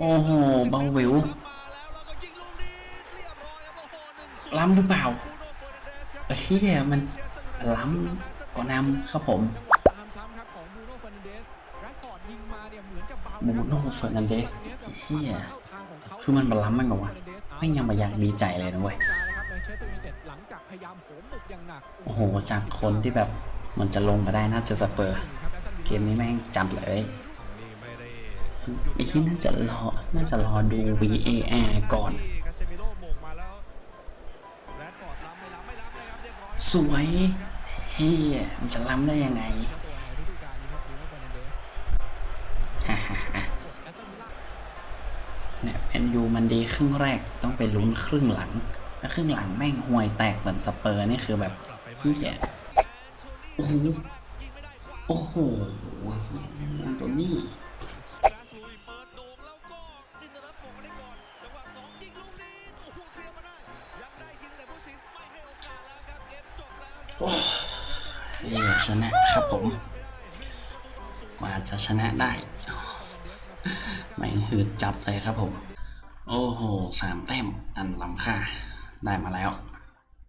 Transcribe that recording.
โอ้โหเบาหวิวล้ำหรือเปล่าเฮียมันล้ำกว่านำครับผมตามซ้ำครับของบูโน่เฟอร์นันเดสแรดฟอร์ดยิงมาเนี่ยเหมือนจะเบาบูโน่เฟอร์นันเดสเฮียเข้าทางของเขาคือมันบาล้ำมันเหรอวะไม่ยังมาอยากดีใจเลยนะเว้ยนะครับแมนเชสเตอร์ยูไนเต็ดหลังจากพยายามโหมบุกอย่างหนักโอ้โหจากคนที่แบบมันจะลงมาได้น่าจะสเปอร์ เกมนี้แม่งจัดเลยนี่ไม่ได้ ไอ้ที่น่าจะรอ น่าจะรอดู VAR ก่อนคาเซมิโร่โมงมาแล้วยบร้อยสวยเฮียมันจะล้ำได้ยังไงเจ้าตัวในฤดูกาลนี้ครับบูโน่เฟอร์นันเดสฮ่าฮ่าฮ่าแอนวิลล่าเนี่ยแมนยูมันดีครึ่งแรกต้องไปลุ้นครึ่งหลังแล้วครึ่งหลังแม่งห่วยแตกเหมือนสเปอร์นี่คือแบบเฮียโอ้โหโอ้โหตัวนี้ โอ้เฮียชนะครับผม กว่าจะชนะได้ไม่หืดจับเลยครับผม โอ้โหสามแต้มอันล้ำค่าได้มาแล้ว